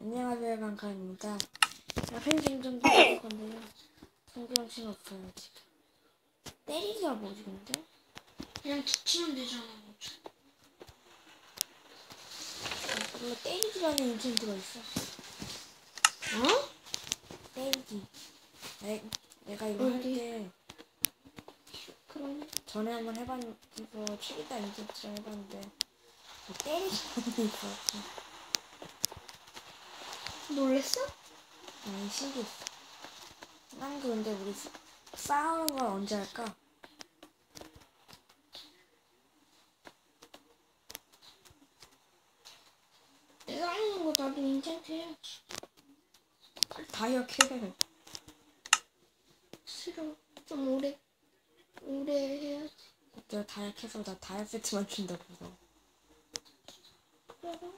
안녕하세요, 강카입니다. 펜싱 좀 해볼 건데요. 성경신 없어요, 지금. 때리기가 뭐지, 근데? 그냥 붙이면 되잖아. 원래 때리기라는 인텐트가 있어. 어? 때리기. 내, 내가 이거 할 어디? 때 그럼 전에 한번 해봤는데, 최기다 인텐트랑 해봤는데, 뭐 때리기라는 있었어. 놀랬어? 아니, 신기했어. 난 근데 우리 싸- 싸우는 걸 언제 할까? 내가 하는 거 나도 인텐트 해야지. 다이어트 싫어. 좀 오래 오래 해야지. 내가 다이어트 해서 나 다이어트 세트 만 준다고. 그래서. 그래.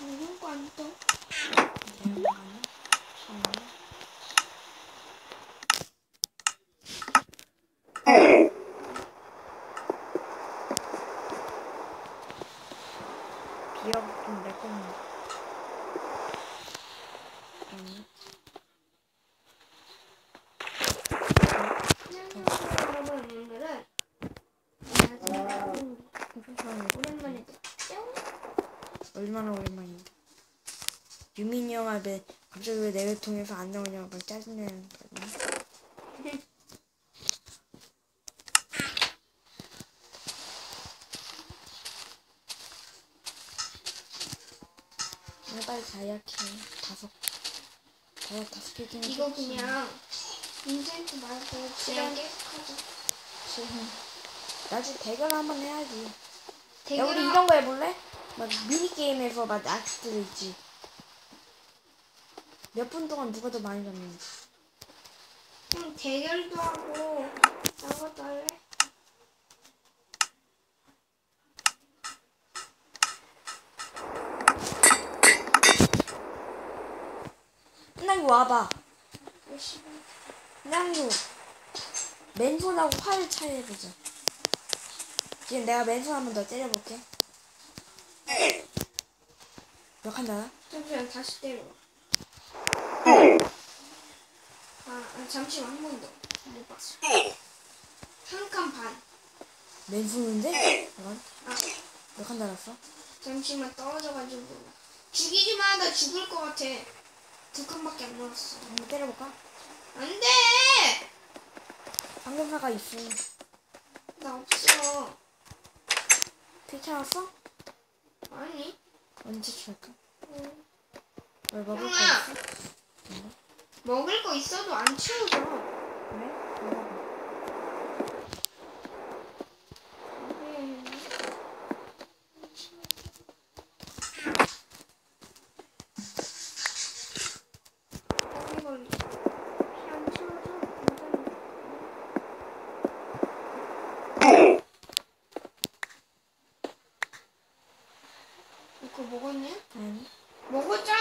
이런 거안 떠. 잠깐만요. 잠깐만요. 기억 뿅. 얼마나 오랜만인데. 유민이 왜 갑자기 왜 내를 통해서 안 나오냐고 막 짜증내는 거야. 아, 빨리 다이어트 다섯 다이어트 다섯 개 중에 이거 그냥 인텐트 말고 그냥 계속하자. 지금 나중에 대결 한번 해야지. 야 대결 우리 이런 거 해볼래? 막 미니 게임에서 막 아트들 있지. 몇 분 동안 누가 더 많이 잡는지. 좀 대결도 하고 딴 것도 할래? 끝나기 와봐. 끝나기 맨손하고 활 차이 해보자. 지금 내가 맨손 한 번 더 때려볼게. 몇칸 나나? 잠시만 다시 때려. 아, 아 잠시만 한 번 더. 못 봤어. 한 칸 반. 맨손인데? 잠깐. 아몇칸 달았어? 잠시만 떨어져가지고. 죽이지 마. 나 죽을 것 같아. 두 칸밖에 안 남았어. 한번 때려볼까? 안 돼. 방금사가 있음. 나 없어. 괜찮았어? 아니. 언제 줄까? 응. 왜 먹을 거 형아. 있어? 먹을 거 있어도 안 치워져. 그래? 먹어봐. 음. 오래 걸리. 안 치워져. 이거 먹었냐? 아니. 먹었잖아.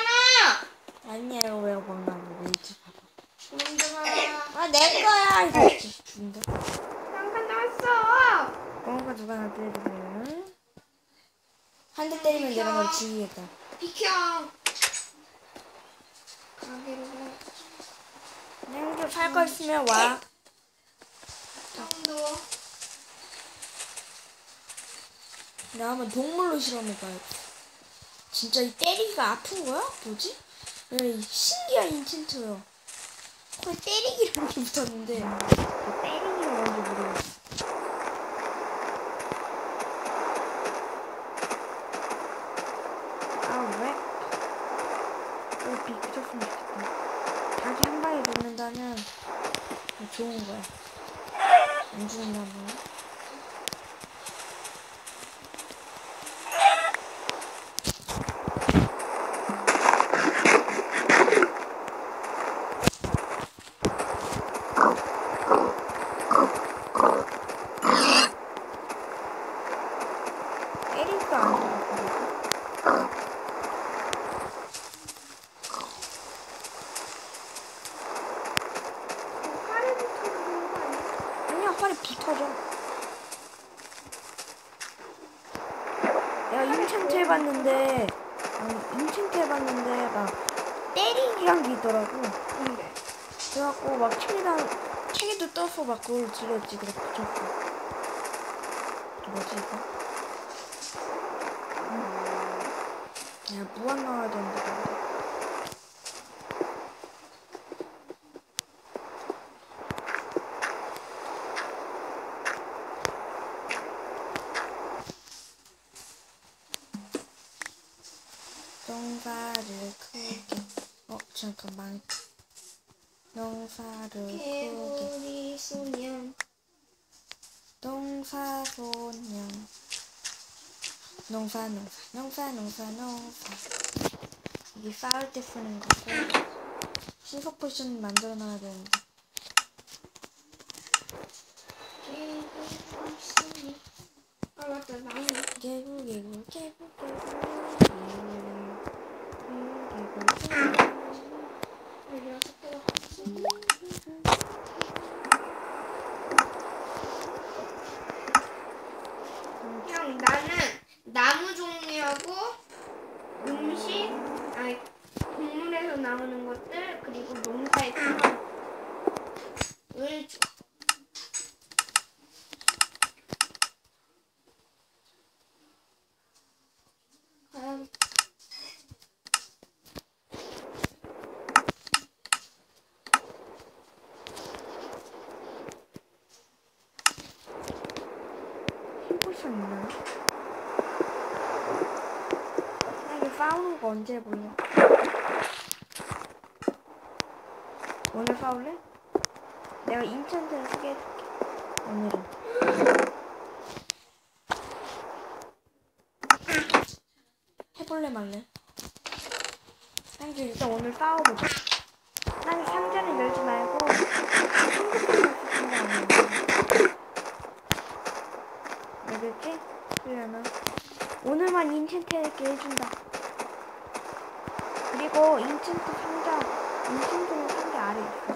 아니야, 이거 왜 먹나? 왜 이렇게 봐봐. 그럼 들어가. 아, 내 거야! 이거 진짜 죽인다. 잠깐 나왔어. 뻥가 누가 나 때리세요? 한대 때리면 내가 널 죽이겠다. 비켜. 가게로 가. 냉주 살거 있으면 와. 형도. 나 한번 동물로 실험해봐요. 진짜 이 때리기가 아픈 거야? 뭐지? 네, 이 신기한 인챈트요. 거의 때리기라는 게 붙었는데 그 때리기가 뭔지 모르겠어. 아 왜? 왜 비켜줬으면 좋겠다. 자기 한 방에 죽는다면 좋은 거야. 안 죽는다면. 때리지도 않는 것 같은데. 화를 비 터져. 내가 인챈트 해봤는데, 아니, 인챈트 해봤는데, 막, 때리기란 게 있더라고. 그래갖고, 막, 책에다, 책에도 떠서 막 그걸 지렸지. 그래, 붙였어. 뭐지, 이거? 야, 무한 나와야 되는데, 근데. 농사를 크게 어 잠깐만 농사를 크게 개구리 소년 농사소년 농사 농사 농사 농사 농사 이게 싸울 때 쓰는 거고 신속 포션 만들어 놔야 되는데 개구리 소년 아 맞다 나무 개구 개구 개구 개구 개구 개구 여기 그냥 나는 나무 종류하고 음식 아니 동물에서 나오는 것들 그리고 필요한 을 줘. 포션 있나요? 나 이게 거 언제 해볼래? 오늘 싸울래? 내가 인천트를 쓰게 해줄게 오늘은 해볼래 말래? 난 이제 일단 오늘 싸워보자 난 상자를 열지 말고 핸드폰을 쓰는 거 아니야 알겠지? 그러나 오늘만 인챈트 이렇게 해준다. 그리고 인챈트 상자, 인챈트는 상자 아래 있어.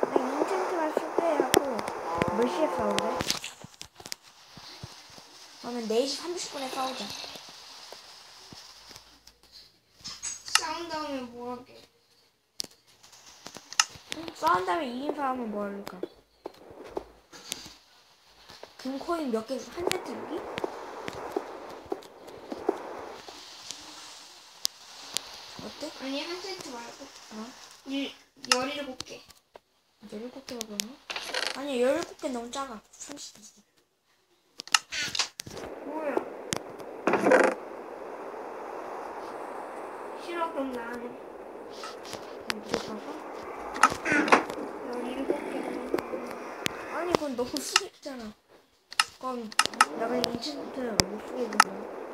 나 인챈트만 쓰게 하고 몇 시에 싸울래? 그러면 4시 30분에 싸우자. 싸운 다음에 뭐 하게? 응, 싸운 다음에 이긴 사람은 뭐 할까? 금코인 몇 개, 한 세트 주기? 어때? 아니 한 세트 말고 어? 일 열일곱 개. 17개가 그러나? 아니 17개 너무 작아 32개 뭐야? 싫어 그럼 이렇게 봐봐 열일곱 개. 아니 그건 너무 쓰겠잖아 그럼 내가 인챈트 못 쓰게 된다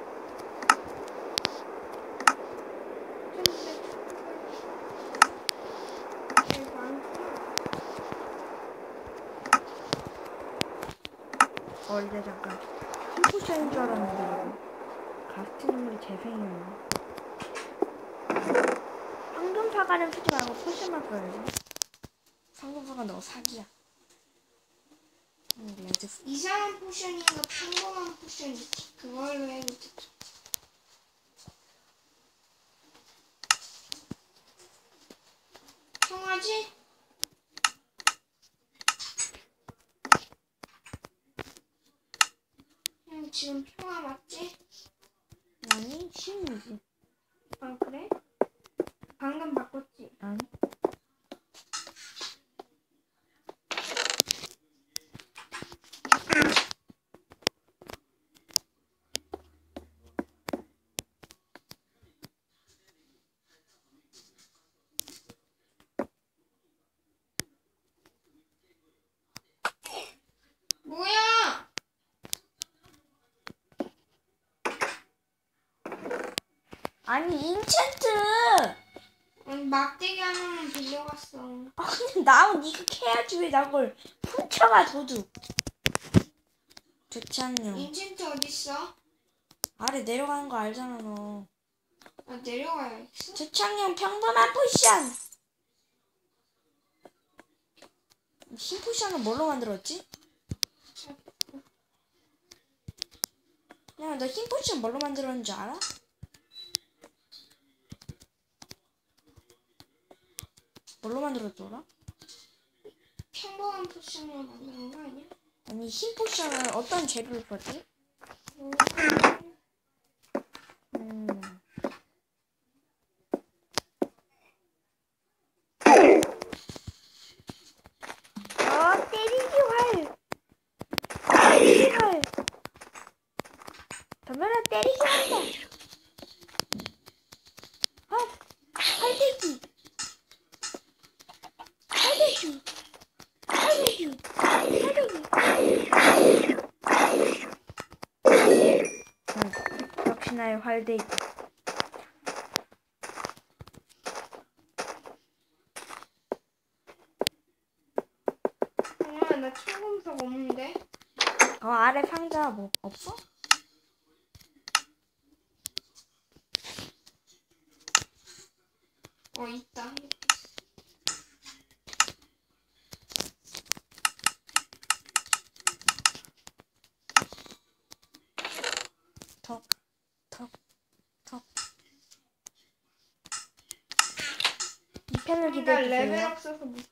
어 이제 잠깐 흰포션인 줄 알았는데 같은 인물이 재생이네 황금 사과는 쓰지 말고 포션만 써야지 황금 사과 너 사기야 음, 레드 이상한 포션인가 평범한 포션? 그걸로 돼. 평화지? 지금 평화 맞지? 아니 신이지 아 그래? 방금 바꿨지? 아니 뭐야? 아니 인챈트 아니 막대기 하나만 빌려갔어. 아 근데 나는 니가 캐야지 왜 나걸 훔쳐가 도둑 조찬영 인챈트 어딨어? 아래 내려가는 거 알잖아 너 아 내려가야겠어. 조창영 평범한 포션 흰 포션은 뭘로 만들었지? 야, 너흰 포션 뭘로 만들었는지 알아? 뭘로 만들었더라? 평범한 포션으로 만드는 거 아니야? 아니 흰 포션은 어떤 재료를 썼지? 음. 어 때리기 활. 때리기 활. 덤벼라 때리기 한다. 활. 활대기. 활대기. 활대기. 활대기. 응, 역시 나의 활대기. 아니야, 나 청금석 없는데? 어 아래 상자 뭐 없어? 어, 있다. 이 편을 나 기대해 주세요. 레벨 없어서 못